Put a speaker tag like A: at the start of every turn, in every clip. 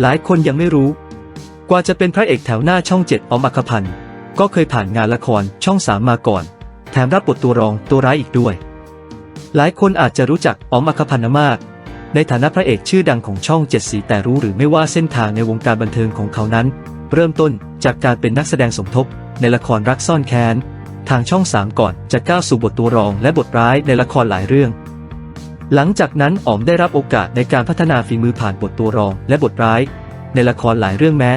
A: หลายคนยังไม่รู้ กว่าจะเป็นพระเอกแถวหน้าช่องเจ็ดออมอัคพันธ์ก็เคยผ่านงานละครช่องสามมาก่อน แถมรับบทตัวรองตัวร้ายอีกด้วย หลายคนอาจจะรู้จักออมอัคพันธ์มาก ในฐานะพระเอกชื่อดังของช่องเจ็ดสีแต่รู้หรือไม่ว่าเส้นทางในวงการบันเทิงของเขานั้น เริ่มต้นจากการเป็นนักแสดงสมทบ ในละครรักซ่อนแค้นทางช่องสามก่อนจะก้าวสู่บทตัวรองและบทร้ายในละครหลายเรื่อง หลังจากนั้นอ๋อมได้รับโอกาสในการพัฒนาฝีมือผ่านบทตัวรองและบทร้าย ในละครหลายเรื่องแม้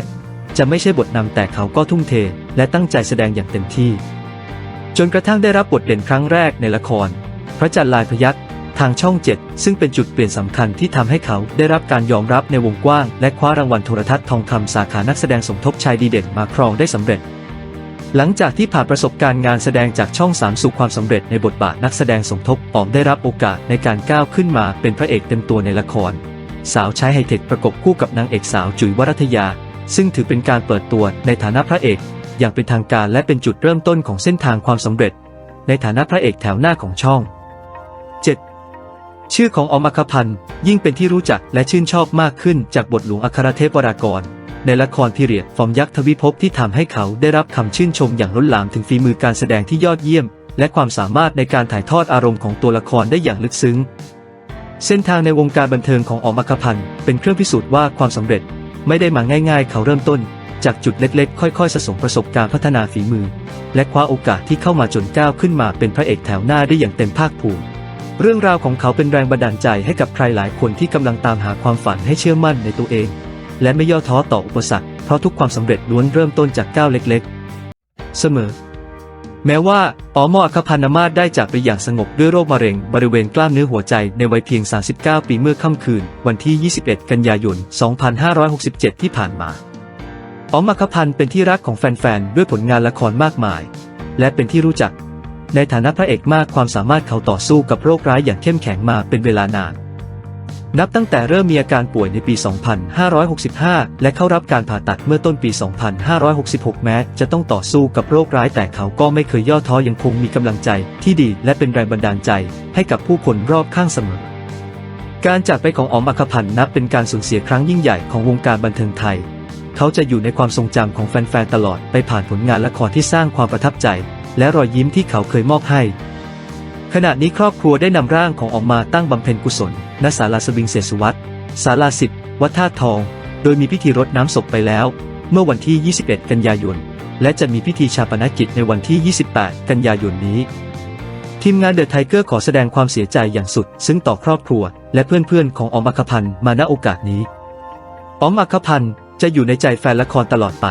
A: จะไม่ใช่บทนำแต่เขาก็ทุ่มเท และตั้งใจแสดงอย่างเต็มที่ จนกระทั่งได้รับบทเด่นครั้งแรกในละคร พระจันทร์ลายพยักทางช่องเจ็ดซึ่งเป็นจุดเปลี่ยนสำคัญที่ทำให้เขาได้รับการยอมรับในวงกว้าง และคว้ารางวัลโทรทัศน์ทองคำสาขานักแสดงสมทบชายดีเด่นมาครองได้สำเร็จ หลังจากที่ผ่านประสบการณ์งานแสดงจากช่องสามสู่ความสำเร็จในบทบาทนักแสดงสมทบออมได้รับโอกาสในการก้าวขึ้นมาเป็นพระเอกเต็มตัวในละคร สาวใช้ไฮเทคประกบคู่กับนางเอกสาวจุ๋ยวรัตยา ซึ่งถือเป็นการเปิดตัวในฐานะพระเอก อย่างเป็นทางการและเป็นจุดเริ่มต้นของเส้นทางความสำเร็จ ในฐานะพระเอกแถวหน้าของช่อง 7. ชื่อของอมอัคพันธ์ยิ่งเป็นที่รู้จักและชื่นชอบมากขึ้นจากบทหลวงอัครเทพวรากร ในละครพีเรียดฟอร์มยักษ์ทวิภพที่ทำให้เขาได้รับคำชื่นชมอย่างล้นหลามถึงฝีมือการแสดงที่ยอดเยี่ยม และความสามารถในการถ่ายทอดอารมณ์ของตัวละครได้อย่างลึกซึ้ง เส้นทางในวงการบันเทิงของออมอัคพันธ์เป็นเครื่องพิสูจน์ว่าความสำเร็จ ไม่ได้มาง่าย ๆ เขาเริ่มต้น จากจุดเล็กๆ ค่อยๆสะสมประสบการณ์พัฒนาฝีมือ และคว้าโอกาสที่เข้ามาจนก้าวขึ้นมาเป็นพระเอกแถวหน้าได้อย่างเต็มภาคภูมิเรื่องราวของเขาเป็นแรงบันดาลใจให้กับใครหลายคนที่กำลังตามหาความฝันให้เชื่อมั่นในตัวเอง และไม่ย่อท้อต่ออุปสรรค เพราะทุกความสำเร็จล้วนเริ่มต้นจากก้าวเล็กๆ เสมอ แม้ว่าออมอคพันธ์มาศได้จากไปอย่างสงบด้วยโรคมะเร็งบริเวณกล้ามเนื้อหัวใจในวัยเพียง 39 ปีเมื่อค่ำคืน วันที่ 21 กันยายน 2567 ที่ผ่านมาออมอคพันเป็นที่รักของแฟนๆ ด้วยผลงานละครมากมาย และเป็นที่รู้จัก ในฐานะพระเอกมากความสามารถเขาต่อสู้กับโรคร้ายอย่างเข้มแข็งมาเป็นเวลานาน นับตั้งแต่เริ่มมีอาการป่วยในปี 2565 และเข้ารับการผ่าตัดเมื่อต้นปี 2566 แม้ จะต้องต่อสู้กับโรคร้ายแต่เขาก็ไม่เคยย่อท้อยังคงมีกำลังใจที่ดีและเป็นแรงบันดาลใจให้กับผู้คนรอบข้างเสมอ การจากไปของออมอัคพันธ์นับเป็นการสูญเสียครั้งยิ่งใหญ่ของวงการบันเทิงไทย เขาจะอยู่ในความทรงจำของแฟนๆ ตลอดไปผ่านผลงานละครที่สร้างความประทับใจ และรอยยิ้มที่เขาเคยมอบให้ ขณะนี้ครอบครัวได้นำร่างของออกมาตั้งบำเพ็ญกุศล ณ ศาลาสวิงเศรษฐสุวัตศาลาสิบวัดท่าทอง โดยมีพิธีรดน้ำศพไปแล้ว เมื่อวันที่ 21 กันยายน และจะมีพิธีชาปนกิจในวันที่ 28 กันยายนนี้ ทีมงานเดอะไทเกอร์ขอแสดงความเสียใจอย่างสุด ซึ่งต่อครอบครัว และเพื่อนๆ ของออมอัคพันธ์มาณโอกาสนี้ออมอัคพันธ์จะอยู่ในใจแฟนละครตลอดไป